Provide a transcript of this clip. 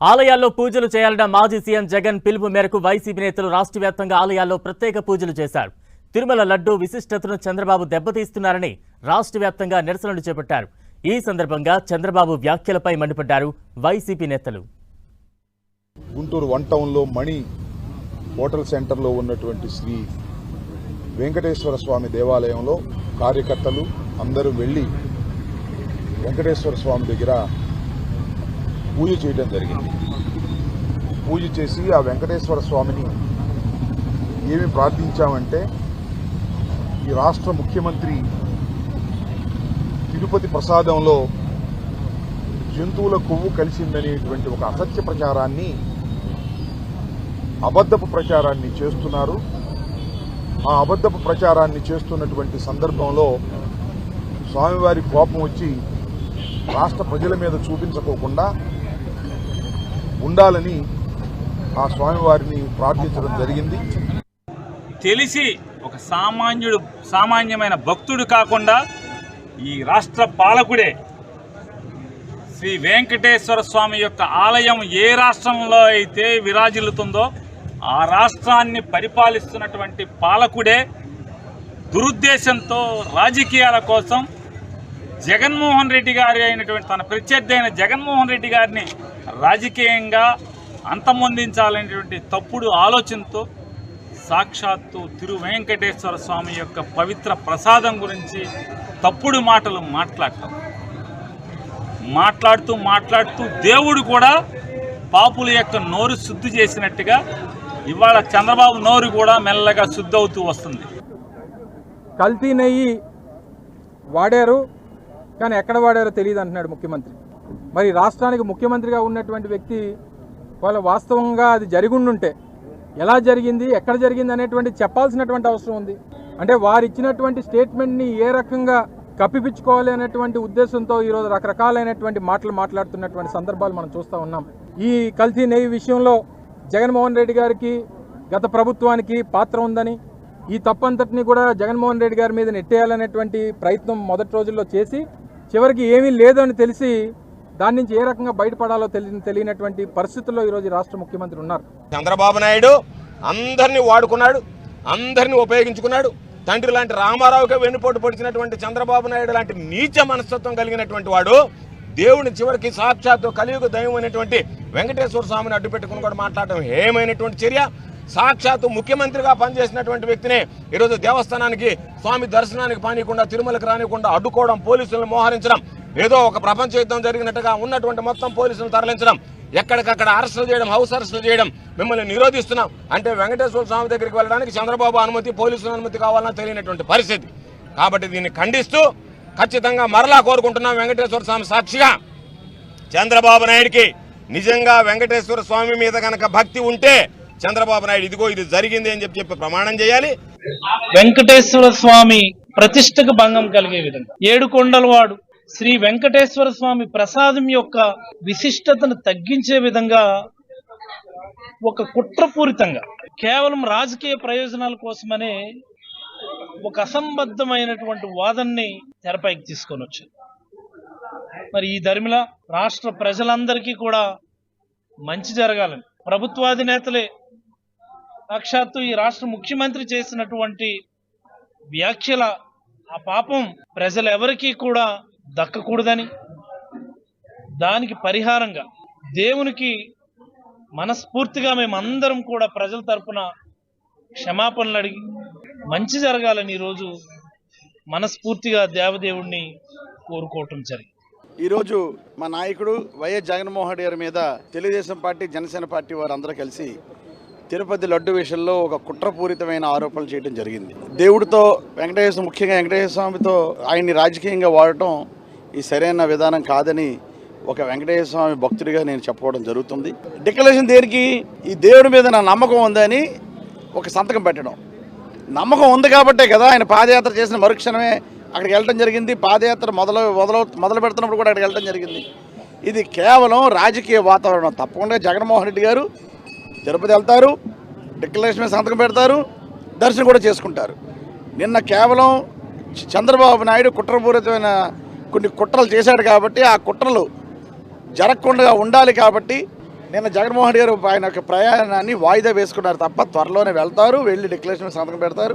ఆలయాల్లో పూజలు చేయాలన్న మాజీ సీఎం జగన్ పిలుపు మేరకు వైసీపీ నేతలు రాష్ట్ర వ్యాప్తంగా ఆలయాల్లో ప్రత్యేక పూజలు చేశారు. తిరుమల లడ్డూ విశిష్టతను చంద్రబాబు దెబ్బతీస్తున్నారని రాష్ట్ర వ్యాప్తంగా నిరసనలు చేపట్టారు. ఈ సందర్భంగా చంద్రబాబు వ్యాఖ్యలపై మండిపడ్డారు వైసీపీ నేతలు. గుంటూరు వన్ టౌన్లో మణి హోటల్ సెంటర్లో ఉన్నటువంటి శ్రీ వెంకటేశ్వర స్వామి దేవాలయంలో కార్యకర్తలు అందరూ వెళ్ళి వెంకటేశ్వర స్వామి దగ్గర పూజ చేయడం జరిగింది. పూజ చేసి ఆ వెంకటేశ్వర స్వామిని ఏమి ప్రార్థించామంటే ఈ రాష్ట్ర ముఖ్యమంత్రి తిరుపతి ప్రసాదంలో జంతువుల కొవ్వు కలిసిందనేటువంటి ఒక అసత్య ప్రచారాన్ని అబద్ధపు ప్రచారాన్ని చేస్తున్నారు. ఆ అబద్ధపు ప్రచారాన్ని చేస్తున్నటువంటి సందర్భంలో స్వామివారి కోపం వచ్చి రాష్ట్ర ప్రజల మీద చూపించుకోకుండా ఉండాలని ఆ స్వామివారిని ప్రార్థించడం జరిగింది. తెలిసి ఒక సామాన్యుడు సామాన్యమైన భక్తుడు కాకుండా ఈ రాష్ట్ర పాలకుడే శ్రీ వెంకటేశ్వర స్వామి యొక్క ఆలయం ఏ రాష్ట్రంలో అయితే విరాజిల్లుతుందో ఆ రాష్ట్రాన్ని పరిపాలిస్తున్నటువంటి పాలకుడే దురుద్దేశంతో రాజకీయాల కోసం జగన్మోహన్ రెడ్డి గారి అయినటువంటి తన ప్రత్యర్థి అయిన జగన్మోహన్ రెడ్డి గారిని రాజకీయంగా అంతమొందించాలనేటువంటి తప్పుడు ఆలోచనతో సాక్షాత్తు తిరు వెంకటేశ్వర స్వామి యొక్క పవిత్ర ప్రసాదం గురించి తప్పుడు మాటలు మాట్లాడటం. మాట్లాడుతూ మాట్లాడుతూ దేవుడు కూడా పాపుల యొక్క నోరు శుద్ధి చేసినట్టుగా ఇవాళ చంద్రబాబు నోరు కూడా మెల్లగా శుద్ధి అవుతూ వస్తుంది. కల్తీ నెయ్యి వాడారు కానీ ఎక్కడ వాడారో తెలియదు అంటున్నాడు ముఖ్యమంత్రి. మరి రాష్ట్రానికి ముఖ్యమంత్రిగా ఉన్నటువంటి వ్యక్తి వాళ్ళ వాస్తవంగా అది జరిగి ఉండుంటే ఎలా జరిగింది ఎక్కడ జరిగింది అనేటువంటి చెప్పాల్సినటువంటి అవసరం ఉంది. అంటే వారు ఇచ్చినటువంటి స్టేట్మెంట్ని ఏ రకంగా కప్పిపించుకోవాలి అనేటువంటి ఉద్దేశంతో ఈరోజు రకరకాలైనటువంటి మాటలు మాట్లాడుతున్నటువంటి సందర్భాలు మనం చూస్తూ ఉన్నాం. ఈ కల్తీ నెయ్యి విషయంలో జగన్మోహన్ రెడ్డి గారికి గత ప్రభుత్వానికి పాత్ర ఉందని ఈ తప్పంతటిని కూడా జగన్మోహన్ రెడ్డి గారి మీద నెట్టేయాలనేటువంటి ప్రయత్నం మొదటి రోజుల్లో చేసి చివరికి ఏమీ లేదని తెలిసి దాని నుంచి ఏ రకంగా బయటపడాలో తెలియ తెలియనటువంటి పరిస్థితుల్లో ఈరోజు రాష్ట్ర ముఖ్యమంత్రి ఉన్నారు. చంద్రబాబు నాయుడు అందరినీ వాడుకున్నాడు అందరినీ ఉపయోగించుకున్నాడు. తండ్రి లాంటి రామారావుకి వెన్నుపోటు పొడిచినటువంటి చంద్రబాబు నాయుడు లాంటి నీచ మనస్తత్వం కలిగినటువంటి వాడు దేవుని చివరికి సాక్షాత్తు కలియుగ దైవం అయినటువంటి వెంకటేశ్వర స్వామిని అడ్డుపెట్టుకుని కూడా మాట్లాడటం ఏమైనటువంటి చర్య. సాక్షాత్తు ముఖ్యమంత్రిగా పనిచేసినటువంటి వ్యక్తిని ఈరోజు దేవస్థానానికి స్వామి దర్శనానికి పానీయకుండా తిరుమలకు రానికుండా అడ్డుకోవడం పోలీసులను మోహరించడం ఏదో ఒక ప్రపంచ యుద్ధం జరిగినట్టుగా ఉన్నటువంటి మొత్తం పోలీసులను తరలించడం ఎక్కడికక్కడ అరెస్టులు చేయడం హౌస్ అరెస్టులు చేయడం మిమ్మల్ని నిరోధిస్తున్నాం. అంటే వెంకటేశ్వర స్వామి దగ్గరికి వెళ్ళడానికి చంద్రబాబు అనుమతి పోలీసుల అనుమతి కావాలని తెలియనటువంటి పరిస్థితి. కాబట్టి దీన్ని ఖండిస్తూ ఖచ్చితంగా మరలా కోరుకుంటున్నాం వెంకటేశ్వర స్వామి సాక్షిగా. చంద్రబాబు నాయుడికి నిజంగా వెంకటేశ్వర స్వామి మీద కనుక భక్తి ఉంటే చంద్రబాబు నాయుడు ఇదిగో ఇది జరిగింది అని చెప్పి చెప్పి ప్రమాణం చేయాలి. వెంకటేశ్వర స్వామి ప్రతిష్టకు భంగం కలిగే విధంగా. ఏడు కొండలవాడు శ్రీ వెంకటేశ్వర స్వామి ప్రసాదం యొక్క విశిష్టతను తగ్గించే విధంగా ఒక కుట్రపూరితంగా కేవలం రాజకీయ ప్రయోజనాల కోసమనే ఒక అసంబద్ధమైనటువంటి వాదనని తెరపైకి తీసుకొని వచ్చారు. మరి ఈ ధర్మిల రాష్ట్ర ప్రజలందరికీ కూడా మంచి జరగాలని ప్రభుత్వాధినేతలే సాక్షాత్తు ఈ రాష్ట్ర ముఖ్యమంత్రి చేసినటువంటి వ్యాఖ్యల ఆ పాపం ప్రజలెవరికీ కూడా దక్కకూడదని దానికి పరిహారంగా దేవునికి మనస్ఫూర్తిగా మేమందరం కూడా ప్రజల తరపున క్షమాపణలు అడిగి మంచి జరగాలని ఈరోజు మనస్ఫూర్తిగా దేవదేవుణ్ణి కోరుకోవటం జరిగింది. ఈరోజు మా నాయకుడు వైఎస్ జగన్మోహన్ రెడ్డి గారి మీద తెలుగుదేశం పార్టీ జనసేన పార్టీ వారు అందరూ కలిసి తిరుపతి లడ్డు విషయంలో ఒక కుట్రపూరితమైన ఆరోపణలు చేయడం జరిగింది. దేవుడితో వెంకటేశ్వర ముఖ్యంగా వెంకటేశ్వర స్వామితో ఆయన్ని రాజకీయంగా వాడటం ఈ సరైన విధానం కాదని ఒక వెంకటేశ్వర స్వామి భక్తుడిగా నేను చెప్పుకోవడం జరుగుతుంది. డిక్లరేషన్ దేనికి? ఈ దేవుడి మీద నా నమ్మకం ఉందని ఒక సంతకం పెట్టడం. నమ్మకం ఉంది కాబట్టే కదా ఆయన పాదయాత్ర చేసిన మరుక్షణమే అక్కడికి వెళ్ళడం జరిగింది. పాదయాత్ర మొదలు మొదలు మొదలు పెడుతున్నప్పుడు కూడా అక్కడికి వెళ్ళడం జరిగింది. ఇది కేవలం రాజకీయ వాతావరణం తప్పకుండా జగన్మోహన్ రెడ్డి గారు తిరుపతి వెళ్తారు డిక్లరేషన్ మీద సంతకం పెడతారు దర్శనం కూడా చేసుకుంటారు. నిన్న కేవలం చంద్రబాబు నాయుడు కుట్రపూరితమైన కొన్ని కుట్రలు చేశాడు కాబట్టి ఆ కుట్రలు జరగకుండా ఉండాలి కాబట్టి నిన్న జగన్మోహన్ గారు ఆయన యొక్క ప్రయాణాన్ని వాయిదా వేసుకున్నారు తప్ప త్వరలోనే వెళ్తారు వెళ్ళి డిక్లరేషన్ సంతకం పెడతారు.